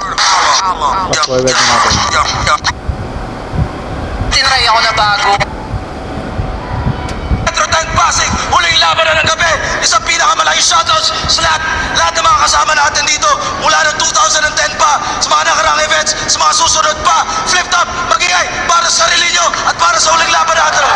Fast forward na natin. Tinry ako na bago. Metro 10 Pasig, huling laban na ng gabi. Isang pinakamalaking shoutouts sa lahat, lahat ng mga kasama natin dito. Mula ng 2010 pa, sa mga nakarang events, sa mga susunod pa. Flip top, magingay para sa sarili nyo at para sa huling laban natin.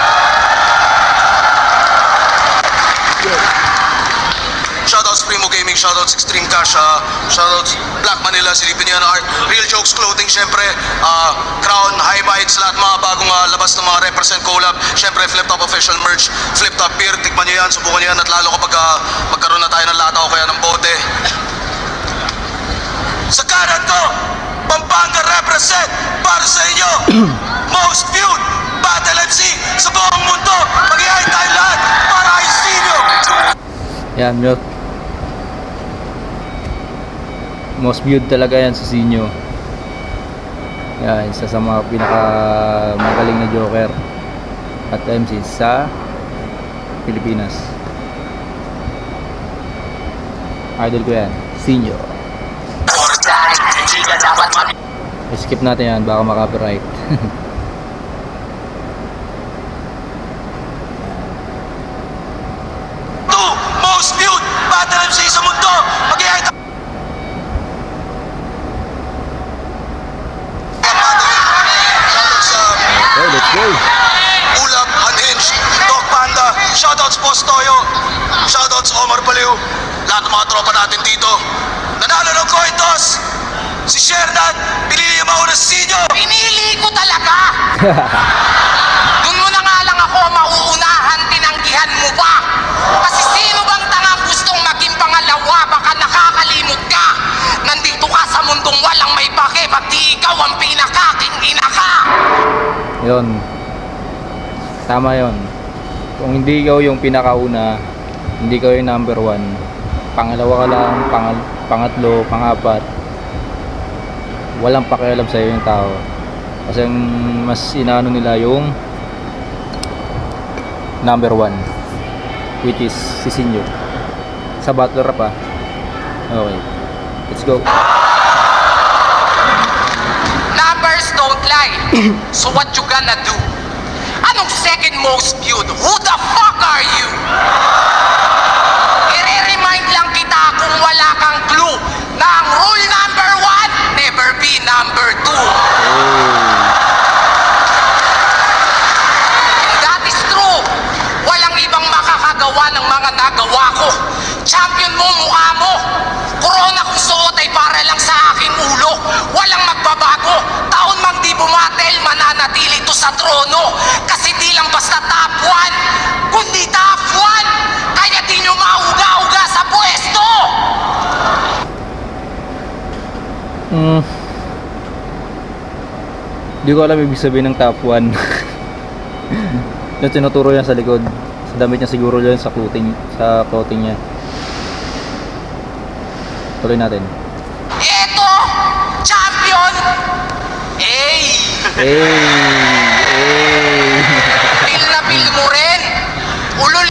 Shoutouts Primo Gaming, shoutouts Extreme Cash, uh, shoutouts Black Manila, silipin na art, Real Jokes Clothing, syempre, uh, Crown, High Bites, lahat mga bagong uh, labas ng mga represent collab, syempre Flip Top Official Merch, Flip Top Beer, tikman niyo yan, subukan niyo yan, at lalo kapag uh, magkaroon na tayo ng lata o kaya ng bote. Sa kanan ko, Pampanga represent para sa inyo, most viewed Battle MC sa buong mundo. Mag-ihay tayo lahat para ay sinyo. Yan, milk. Most viewed talaga yan sa Sinyo. Yan, isa sa mga pinaka magaling na Joker at MC sa Pilipinas. Idol ko yan, Sinyo. skip natin yan, baka makapiright. Two most viewed Battle MC sa mundo. Mag-ihay tayo. okay, let's go! Ulap, Unhinged, Dog Panda, shoutouts Boss Toyo, shoutouts Omar Baliw, lahat ng mga tropa natin dito. Nanalo ng coin toss, si Sherdan, pinili yung mauna si Sinyo. Pinili ko talaga. Doon mo na nga lang ako mauunahan, tinanggihan mo pa. Kasi sino bang tangang gustong maging pangalawa? Baka nakakalimot ka. Nandito ka sa mundong walang may pake, pati ikaw ang pinakaking ina ka. Yun. Tama yon. Kung hindi ikaw yung pinakauna, hindi ikaw yung number one, pangalawa ka lang, pangal pangatlo, pangapat, walang pakialam sa'yo yung tao. Kasi ang mas inaano nila yung number one, which is si Sinyo. Sa battle rap ah. Okay. Let's go. Numbers don't lie. so what you gonna do? Anong second most viewed? Who the fuck are you? Kung wala kang clue na ang rule number one, never be number two. And that is true. Walang ibang makakagawa ng mga nagawa ko. Champion mo, mukha mo. Corona kung suot ay para lang sa aking ulo. Walang magbabago. Taon mang di bumatel, mananatili to sa trono. Kasi di lang basta top one, kundi top one. Kaya di nyo mauga-uga sa pwesto. Mm. Hindi ko alam ibig sabihin ng top 1. yung tinuturo niya sa likod. Sa damit niya siguro yun sa clothing, sa clothing niya. Tuloy natin. Eto, champion. Ey! Hey! Hey! Bil na bil mo rin. Ulol,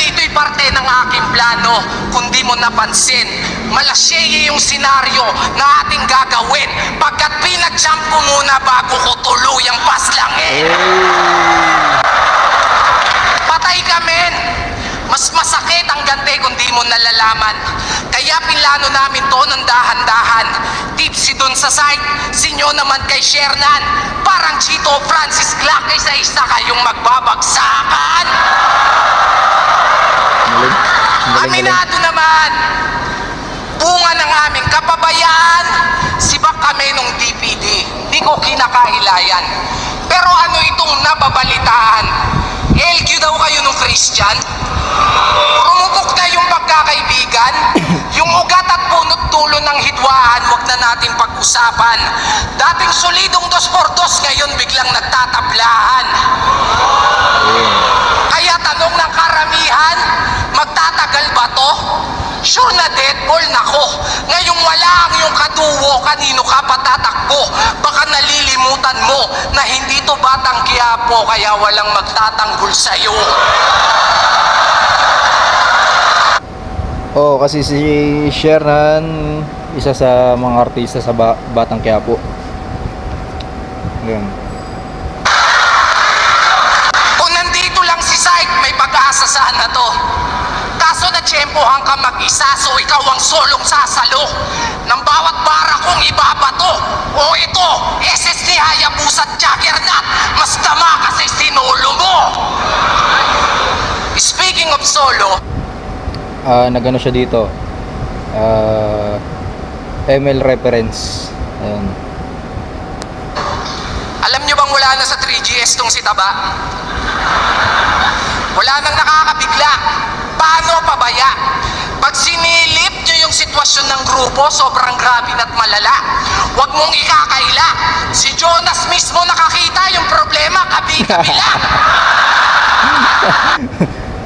plano. Kung di mo napansin, malasyeye yung senaryo na ating gagawin. Pagkat pinag-jump ko muna bago ko tuluyang paslangin. Patay ka, men. Mas masakit ang gante kung di mo nalalaman. Kaya pinlano namin to ng dahan-dahan. Tipsy dun sa site, sinyo naman kay Shernan. Parang Chito Francis Clark kaysa isa kayong magbabagsakan. Galing. Aminado naman, bunga ng aming kapabayaan, sibak kami nung DPD. Di ko kinakahilayan. Pero ano itong nababalitaan? LQ daw kayo nung Christian? Rumubok na yung pagkakaibigan? Yung ugat at punot tulo ng hidwaan, wag na natin pag-usapan. Dating solidong dos por dos, ngayon biglang nagtatablahan. Kaya tanong ng karamihan, ba to? Sure na dead ball na ko. Ngayong wala ang iyong kaduwo, kanino ka patatakbo? Baka nalilimutan mo na hindi to batang kiyapo, kaya walang magtatanggol sa'yo. Oo, kasi si Shernan, isa sa mga artista sa ba- Batang Quiapo. Yun. Kung nandito lang si Syke, may pag-asa sana to. Kaso na tiyempohan ka mag-isa, so ikaw ang solong sasalo. Ng bawat bara kong ibabato. O ito, SS ni Hayabusa Juggernaut, mas dama kasi sinolo mo. Speaking of solo, Ah, nagano siya dito. Ah, ML reference. Ayun. alam nyo bang wala na sa 3GS tong si Taba? Wala nang nakakabigla. Paano pabaya? Pag sinilip nyo yung sitwasyon ng grupo, sobrang grabe at malala. Huwag mong ikakaila. Si Jonas mismo nakakita yung problema, kabi-kabila.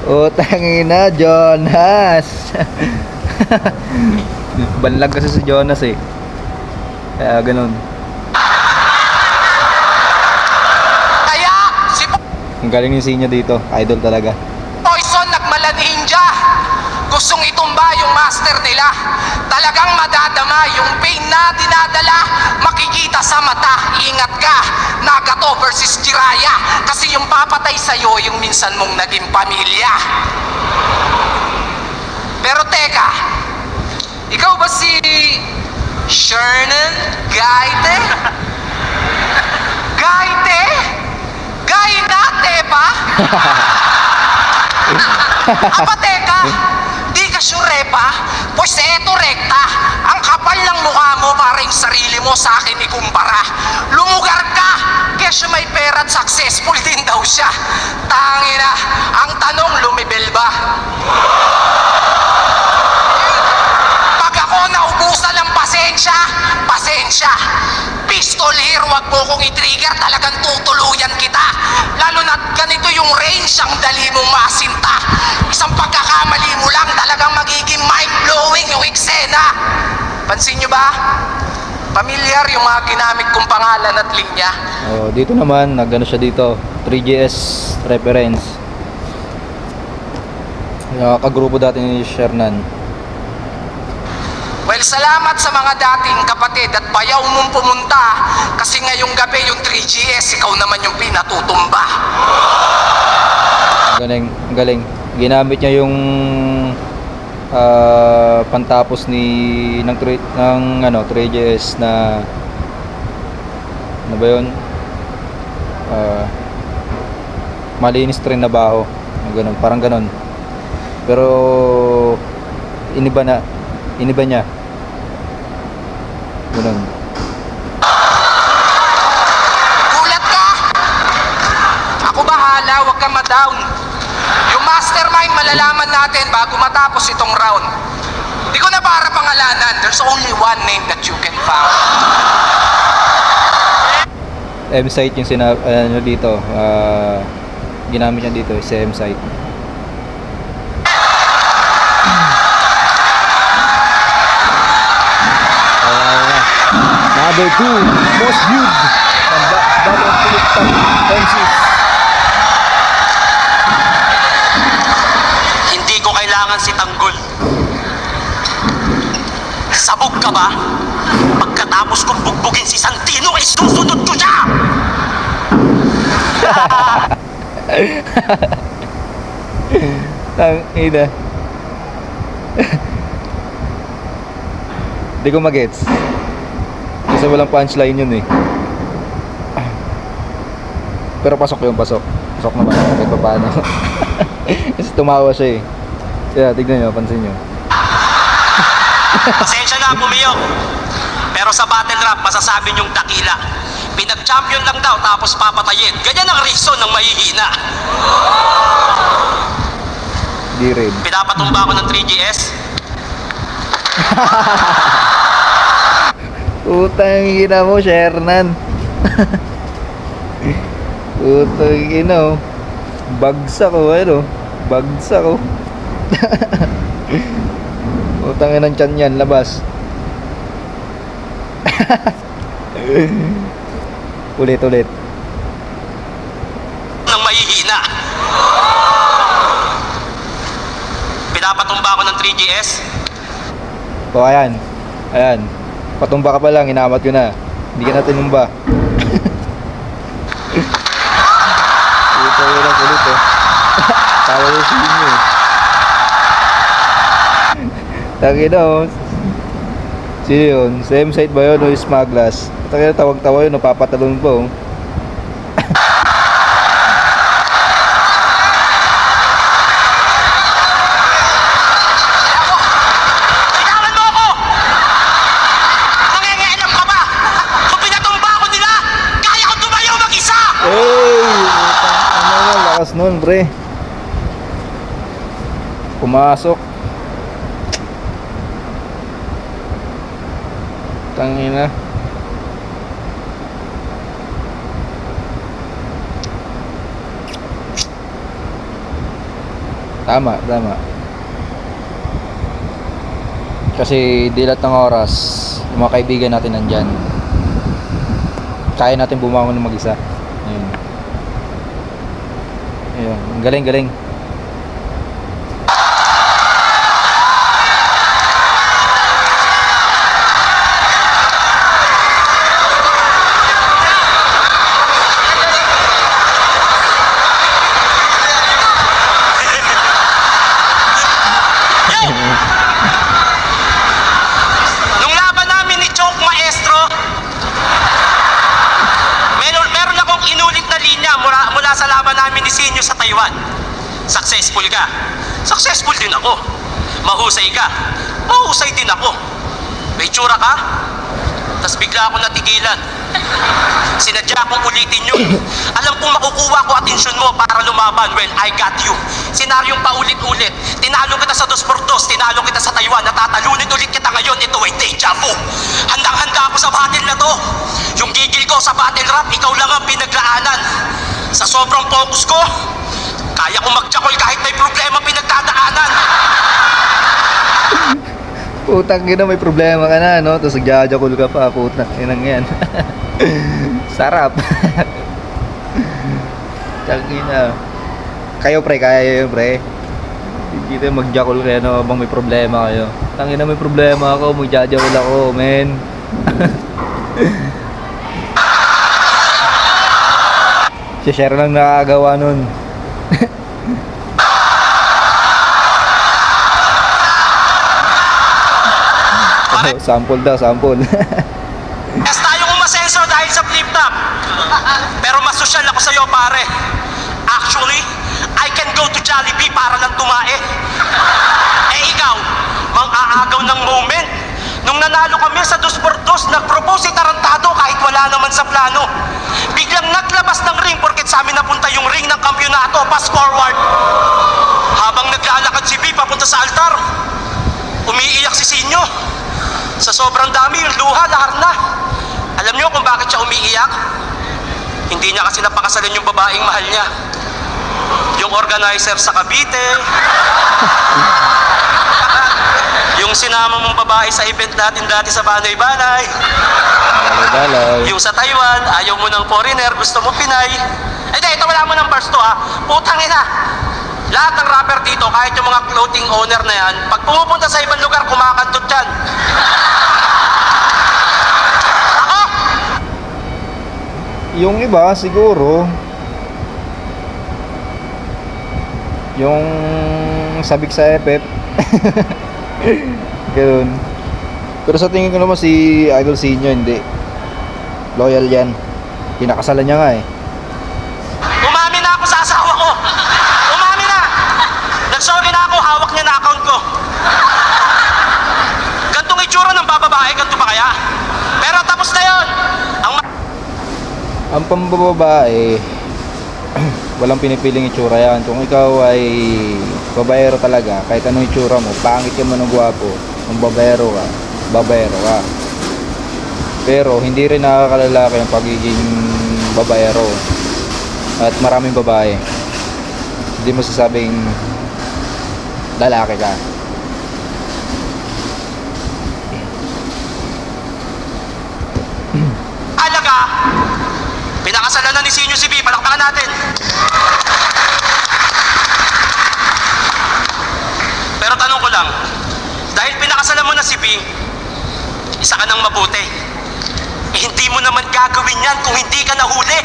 Utang ina, Jonas. Banlag kasi si Jonas eh. Kaya ganun. Kaya, si Ang galing ni Sinya dito. Idol talaga. Gustong itumba yung master nila. Talagang madadama yung pain na dinadala. Makikita sa mata, ingat ka. Nagato versus Jiraya. Kasi yung papatay sa'yo, yung minsan mong naging pamilya. Pero teka, ikaw ba si Shernan Gaite? Gaite? Gainate pa? Aba teka, ka sure pa? Pues eto rekta, ang kapal ng mukha mo para yung sarili mo sa akin ikumpara. Lumugar ka, kesyo may pera at successful din daw siya. Tangina, ang tanong lumibel ba? Pag ako naubusan ng pasensya, pasensya. Pistol here, wag mo kong i-trigger, talagang tutuluyan kita. Lalo na ganito yung range, ang dali mong masinta. Isang pagkakamali mo lang, talagang magiging mind-blowing yung eksena. Pansin nyo ba? Pamilyar yung mga ginamit kong pangalan at linya. Oh, dito naman, nagano siya dito. 3GS reference. Nakakagrupo dati ni Shernan. Well, salamat sa mga dating kapatid at bayaw mong pumunta kasi ngayong gabi yung 3GS, ikaw naman yung pinatutumba. Galing, galing. Ginamit niya yung ah, pantapos ni ng ng ano 3GS na ano ba 'yun? Ah, malinis train na baho. Ganun, parang ganun. Pero iniba na iniba niya. Ganun. Gulat ka! Ako bahala, huwag kang ma-down. Yung mastermind malalaman natin bago matapos itong round. Di ko na para pangalanan, there's only one name that you can find. M-site yung sina ano dito. ah, ginamit niya dito sa M-site. Number 2, most viewed. Ang ba- bagong Philip Top MCs. Hindi ko kailangan si Tanggol. Sabog ka ba? Pagkatapos kong bugbugin si Santino, ay susunod ko siya! Tang ina. Hindi ko magets. Kasi walang punchline yun eh. Pero pasok yung pasok. Pasok naman kahit pa paano. Kasi tumawa siya eh. Kaya tignan nyo, pansin nyo. Pasensya na, pumiyok. Pero sa battle rap, masasabi niyong dakila. Pinag-champion lang daw tapos papatayin. Ganyan ang reason ng mahihina. Di rin. Pinapatumba ko ng 3GS. Utang ina mo, Shernan. Utang ina oh. Bagsak ko, ano? Bagsak ko. Utang ina ng tiyan yan, labas. ulit, ulit. ng mahihina. Pinapatumba ako ng 3GS. O ayan. Ayan. Patumba ka pa lang, inamat ko na. Hindi ka na tinumba. Ito yun ang kulit eh. Tawa ko sa inyo eh. Taki na oh. Sino yun? Same side ba yun o smaglas? Taki na tawag-tawa yun, napapatalon pa oh. Nun, pre. Pumasok. Tangina. Tama, tama. Kasi di lahat ng oras, yung mga kaibigan natin nandyan. Kaya natin bumangon ng mag-isa. Ayun. Ayun. Galing, galing. Successful din ako. Mahusay ka. Mahusay din ako. May tsura ka. Tapos bigla ako natigilan. Sinadya kong ulitin yun. Alam kong makukuha ko atensyon mo para lumaban. Well, I got you. Senaryong paulit-ulit. Tinalo kita sa dos por dos. Tinalo kita sa Taiwan. Natatalunin ulit kita ngayon. Ito ay deja vu. Handang-handa ako sa battle na to. Yung gigil ko sa battle rap, ikaw lang ang pinaglaanan. Sa sobrang focus ko, kaya ko magjakol kahit may problema pinagdadaanan. Putang ina, may problema ka na, no? Tapos nagjajakul ka pa, putang inang yan. Sarap. Tangina. Kayo pre, kaya yun pre. Hindi tayo magjakul kayo no, habang may problema kayo. Tangina may problema ako, magjajakul ako, men. share lang nakagawa nun. sample daw, sample. Yes, tayong umasenso dahil sa flip top. Pero mas sosyal ako sa'yo, pare. Actually, I can go to Jollibee para lang tumae. Eh ikaw, mang-aagaw ng moment. Nung nanalo kami sa dos por dos, nag-propose si Tarantado kahit wala naman sa plano. Biglang naglabas ng ring porket sa amin napunta yung ring ng kampyonato, pass forward. Habang naglalakad si B papunta sa altar, umiiyak si Sinyo. Sa sobrang dami, yung luha, lahar na. Alam niyo kung bakit siya umiiyak? Hindi niya kasi napakasalan yung babaeng mahal niya. Yung organizer sa Cavite. yung sinama mong babae sa event natin dati sa Banay-Banay. Yung sa Taiwan, ayaw mo ng foreigner, gusto mo Pinay. Eh di, ito wala mo ng verse to ha. Putang ina. Lahat ng rapper dito, kahit yung mga clothing owner na yan, pag pumupunta sa ibang lugar, kumakantot yan. Yung iba siguro yung sabik sa FF Ganun. Pero sa tingin ko naman si Idol Sinyo hindi. Loyal yan. Kinakasalan niya nga eh. Umami na ako sa asawa ko. Umami na. Nagsorry na ako, hawak niya na account ko. Gantong itsura ng bababae, ganito ba kaya? Pero tapos na yon. Ang ma- Ang pambababae walang pinipiling itsura yan. Kung ikaw ay babaero talaga, kahit anong itsura mo, pangit ka man ng gwapo, kung babaero ka, babaero ka. Pero hindi rin nakakalalaki ang pagiging babaero. At maraming babae. Hindi mo sasabing lalaki ka. alaga, pinakasalan na ni Sinyo si B, palakpakan natin. Pero lang. Dahil pinakasalan mo na si B, isa ka nang mabuti. Eh, hindi mo naman gagawin yan kung hindi ka nahuli.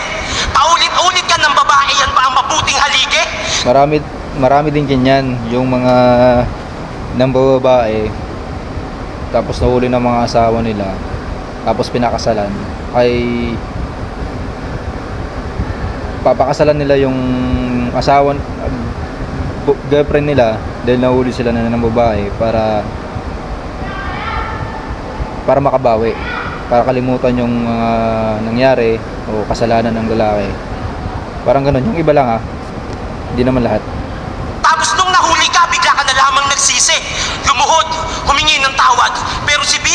Paulit-ulit ka ng babae, yan ba ang mabuting haligi? Marami marami din ganyan yung mga nambababae tapos nahuli ng mga asawa nila tapos pinakasalan ay papakasalan nila yung asawa girlfriend nila dahil nahuli sila na ng babae para para makabawi para kalimutan yung mga nangyari o kasalanan ng lalaki parang ganun yung iba lang ah hindi naman lahat Tapos nung nahuli ka, bigla ka na lamang nagsisi. Lumuhod, humingi ng tawad. Pero si B,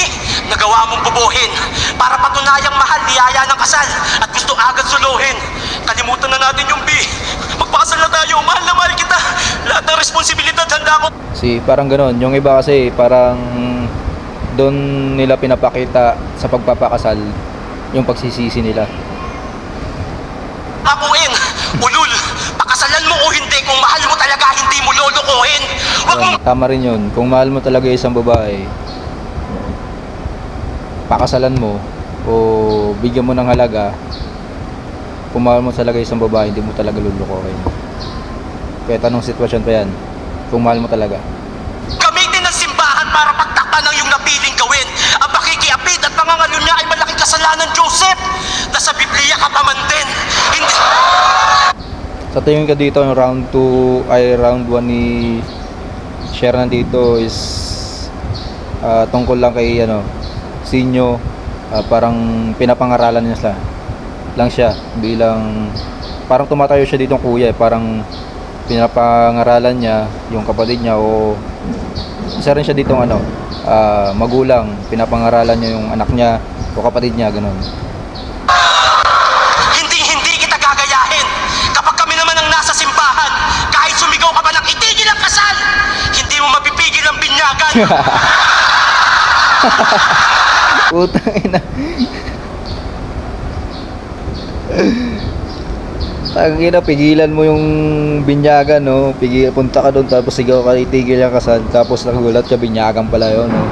nagawa mong bubuhin. Para patunayang mahal, niyaya ng kasal. At gusto agad suluhin. Kalimutan na natin yung B. Magpakasal na tayo, mahal na mahal kita. Lahat ng responsibilidad, handa ko. Si parang gano'n, yung iba kasi parang doon nila pinapakita sa pagpapakasal yung pagsisisi nila. Abuin, ulul, pakasalan mo o hindi. Kung mahal mo talaga, hindi mo lulukuhin. Huwag mong Yun, tama rin yun. Kung mahal mo talaga isang babae, pakasalan mo o bigyan mo ng halaga, kung mahal mo talaga isang babae, hindi mo talaga lulukohin. Kahit anong sitwasyon pa yan, kung mahal mo talaga. Gamitin ng simbahan para pagtakpan ng iyong napiling gawin. Ang pakikiapid at pangangalo niya ay malaking kasalanan, Joseph. Nasa Biblia ka pa man din. Hindi... Sa tingin ka dito, yung round 2 ay round 1 ni share dito is ah, tungkol lang kay ano, Sinyo, ah, parang pinapangaralan niya siya lang siya bilang parang tumatayo siya dito kuya, eh, parang pinapangaralan niya yung kapatid niya o isa rin siya dito ano, ah, magulang, pinapangaralan niya yung anak niya o kapatid niya, ganun. Hindi, hindi kita gagayahin. Kapag kami naman ang nasa simbahan, kahit sumigaw ka pa ng itigil ang kasal, hindi mo mapipigil ang binyagan. Putang ina. Tangin ina, pigilan mo yung binyagan, no? Pigil, punta ka doon, tapos sigaw ka, itigil yung kasal, tapos nagulat ka, binyagan pala yun, no?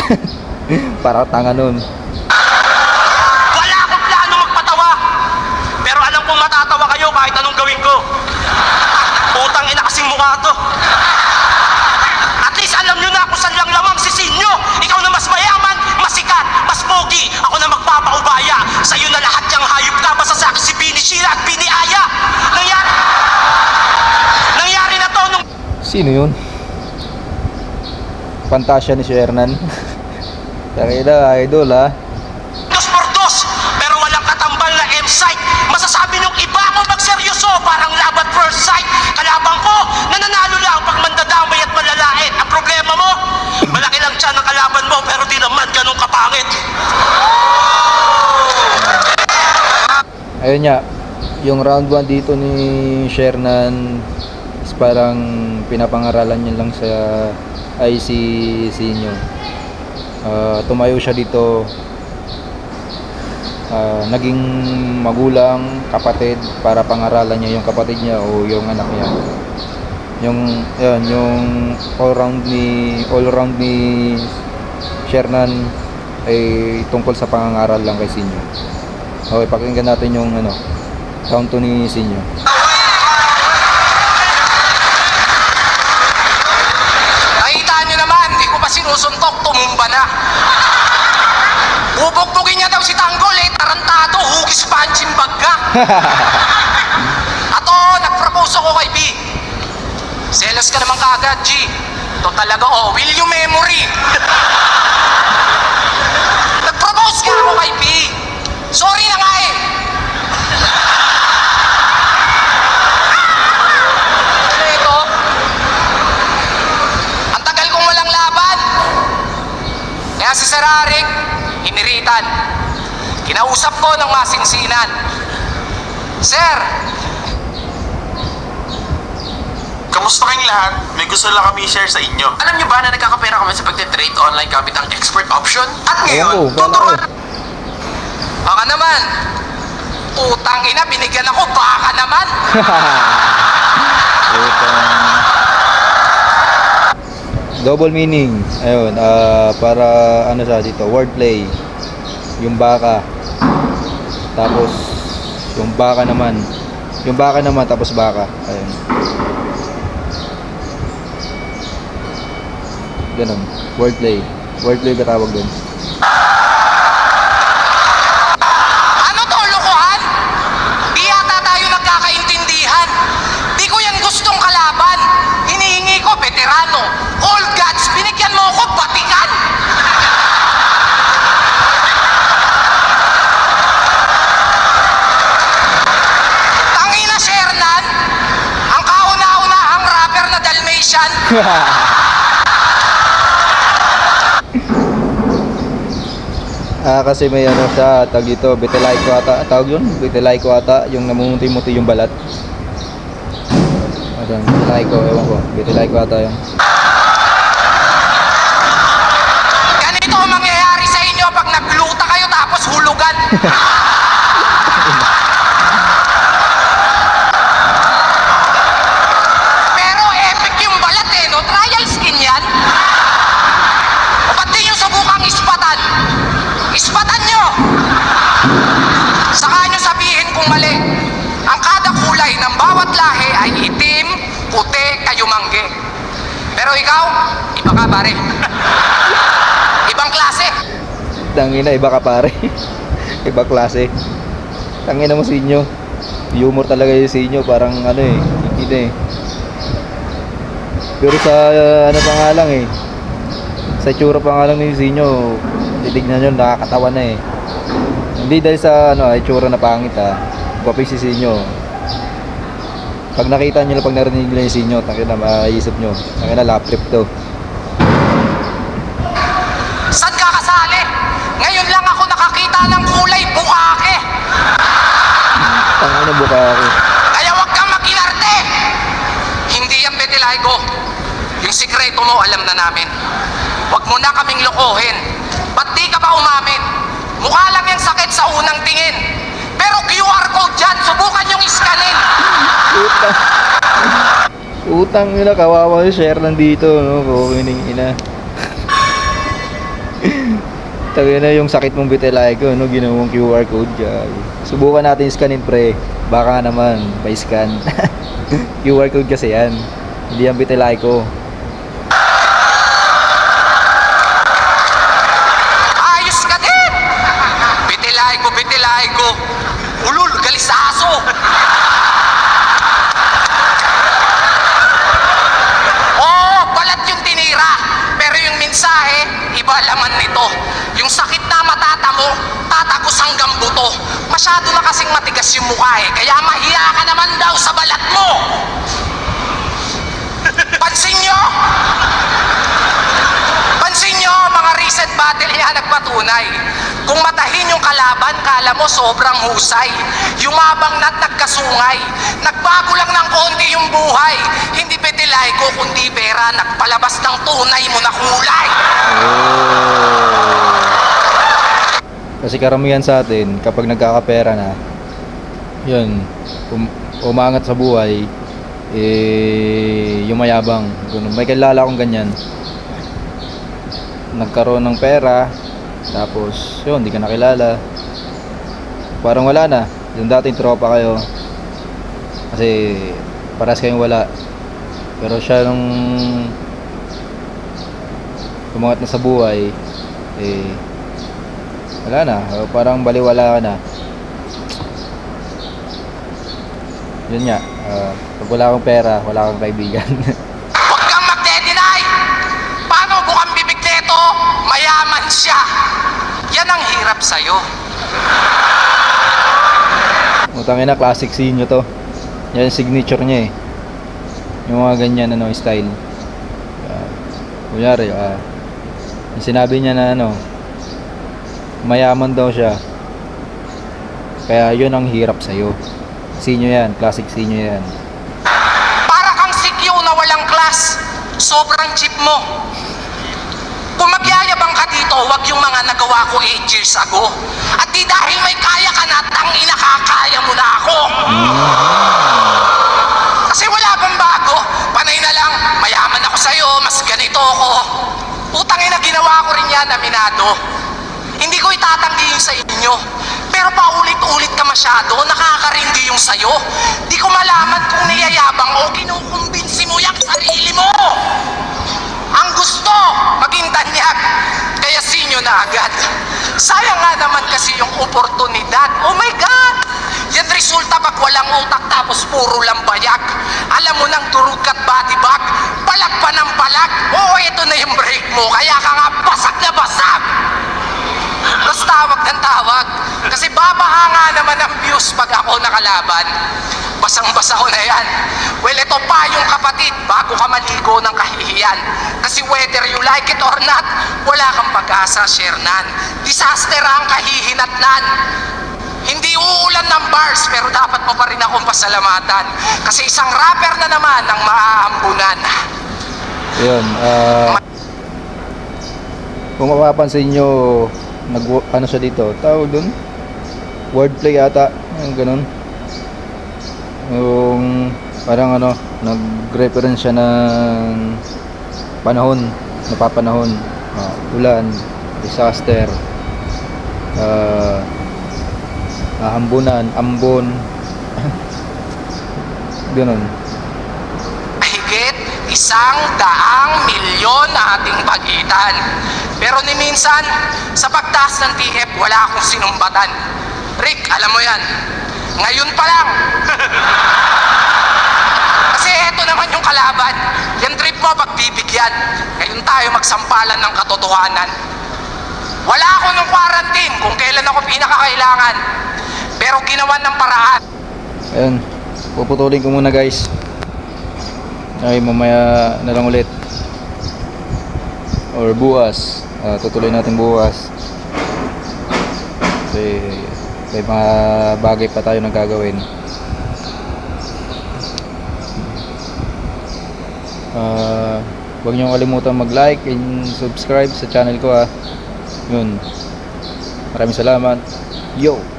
Para tanga nun. At Aya. Nangyari... Nangyari na to nung... Sino yun? Fantasya ni si Hernan. Tangin na, idol, ha? Dos por dos, pero walang katambal na M-site. Masasabi nung iba ako magseryoso, parang love at first sight. Kalabang ko, nananalo lang pag mandadamay at malalait. Ang problema mo, malaki lang siya ng kalaban mo, pero di naman ganun kapangit. Ayun nga, yung round 1 dito ni Shernan is parang pinapangaralan niya lang sa si Sinyo. Ah, tumayo siya dito ah, naging magulang, kapatid para pangaralan niya yung kapatid niya o yung anak niya. Yung yun, yung all round ni all round ni Shernan ay tungkol sa pangangaral lang kay Sinyo. Okay, pakinggan natin yung ano, 2 ni Sinyo. Nakita nyo naman, di ko pa sinusuntok, tumumba na. Bubugbugin niya daw si Tanggol eh, tarantado, hugis punching bag ka. Ato, nag-propose ako kay B. Selos ka naman kaagad, G. Ito talaga, oh, will you memory? nag-propose ka ako kay B. Sorry na nga eh. Ano ito? Ang tagal kong walang laban. Kaya si Sir Arik, hiniritan. Kinausap ko ng masinsinan. Sir, Kamusta kayong lahat? May gusto lang kami share sa inyo. Alam niyo ba na nagkakapera kami sa pagte-trade online gamit ang expert option? at ngayon, wala tuturuan... Baka naman. Utang ina, binigyan ako, baka naman. Putang. Double meaning. Ayun, ah, para ano sa dito, wordplay. Yung baka. Tapos yung baka naman. Yung baka naman tapos baka. Ayun. Ganun. Wordplay. Wordplay ba tawag doon? Ano to, lokohan? Di yata tayo nagkakaintindihan. Di ko yan gustong kalaban. Hinihingi ko, veterano. All gods, binigyan mo ako, batikan. Tangina, Shernan. Ang kauna-unahang rapper na Dalmatian. Ah, kasi may ano siya, tag ito, vitiligo ata, tawag yun, vitiligo ata, yung namumuti-muti yung balat. Ayan, vitiligo, ewan ko, vitiligo ata yun. Ganito ang mangyayari sa inyo pag nagluta kayo tapos hulugan. bawat lahi ay itim, puti, kayumangge. Pero ikaw, iba ka pare. Ibang klase. Tangina, iba ka pare. iba klase. Tangina mo sa inyo. Humor talaga yung sa inyo, parang ano eh, hindi eh. Pero sa uh, ano pa nga lang eh, sa tsura pa nga lang ni Sinyo, titignan nyo, nakakatawa na eh. Hindi dahil sa ano, itsura na pangit ah. Gwapo si Sinyo. Pag nakita nyo pag narinig nyo yung Sinyo, tangina, maisip nyo. Tangina, lap trip to. Saan ka kasali? Ngayon lang ako nakakita ng kulay bukake. Tangina, buka ako. Kaya huwag kang makinarte. Hindi yan Betiligo. Yung sikreto mo alam na namin. Huwag mo na kaming lokohin. Ba't di ka pa umamin? Mukha lang yung sakit sa unang tingin. Pero QR code dyan, subukan yung iskanin. Utang. Utang nila, kawawa yung share nandito, no? Kukining ina. Tabi na yung sakit mong vitiligo, no? Ginawang QR code dyan. Subukan natin scanin, pre. Baka naman, by scan. QR code kasi yan. Hindi yan vitiligo. Matigas yung mukha eh. Kaya mahiya ka naman daw sa balat mo. Pansin nyo? Pansin nyo, mga recent battle yan nagpatunay. Kung matahin yung kalaban, kala mo sobrang husay. Yumabang na't nagkasungay. Nagbago lang ng konti yung buhay. Hindi petilay ko, kundi pera. Nagpalabas ng tunay mo na kulay. Kasi karamihan sa atin, kapag nagkakapera na, yun, um, umangat sa buhay, eh, yung mayabang. May kilala akong ganyan. Nagkaroon ng pera, tapos, yun, hindi ka nakilala. Parang wala na. Yung dating tropa kayo. Kasi, paras kayong wala. Pero siya nung umangat na sa buhay, eh, wala na. Parang baliwala ka na. Yun nga. ah, pag wala kang pera, wala kang kaibigan. Huwag kang magde-deny. Paano bukang bibig neto? Mayaman siya. Yan ang hirap sa'yo. Utangin na, classic scene nyo to. Yan yung signature niya eh. Yung mga ganyan ano, style. Uh, kunyari, ah, yung sinabi niya na ano, mayaman daw siya. Kaya yun ang hirap sa'yo. Sinyo yan, classic sinyo yan. Para kang sikyo na walang class. Sobrang cheap mo. Kung magyayabang ka dito, wag yung mga nagawa ko 8 years ago. At di dahil may kaya ka na, tangina kakaya mo na ako. Kasi wala bang bago? Panay na lang, mayaman ako sa'yo, mas ganito, ko, utang ina ginawa ko rin yan, aminado. Hindi ko itatanggi sa inyo. Pero paulit-ulit ka masyado, nakakarindi yung sayo. Di ko malaman kung niyayabang o kinukumbinsi mo yung sarili mo. Ang gusto, maging tanyag. Kaya sinyo na agad. Sayang nga naman kasi yung oportunidad. Oh my God! Yan resulta pag walang utak tapos puro lang bayag. Alam mo nang durug at body bag, palag pa ng palag. Oo, ito na yung break mo. Kaya ka nga basag na basag. Tawag ng tawag. Kasi babaha nga naman ang views pag ako nakalaban. Basang-basa ko na yan. Well, ito pa yung kapatid bago ka maligo ng kahihiyan. Kasi whether you like it or not, wala kang pag-asa, Shernan. Disaster ang kahihinatnan. Hindi uulan ng bars, pero dapat mo pa rin akong pasalamatan. Kasi isang rapper na naman ang maaambunan. Yun, ah... kung mapapansin nyo, nag, ano siya dito, tawag dun? Wordplay ata, yung ganun. Yung, parang ano, nag-reference siya ng panahon, napapanahon, ah, ulan, disaster, ah, aambunan, ambon, ganun. Higit isang daang milyon na ating pagitan. Pero ni minsan, sa pagtaas ng TF, wala akong sinumbatan. Rick, alam mo yan. Ngayon pa lang. Kasi eto naman yung kalaban. Yan trip mo pagbibigyan. Ngayon tayo magsampalan ng katotohanan. Wala ako nung quarantine kung kailan ako pinakakailangan. Pero ginawan ng paraan. Ayun, puputulin ko muna guys. Ay, mamaya na lang ulit. Or bukas. Ah, tutuloy natin bukas. Kasi may mga bagay pa tayo na gagawin. Ah, huwag niyo kalimutan mag-like and subscribe sa channel ko ah. Yun. Maraming salamat. Yo!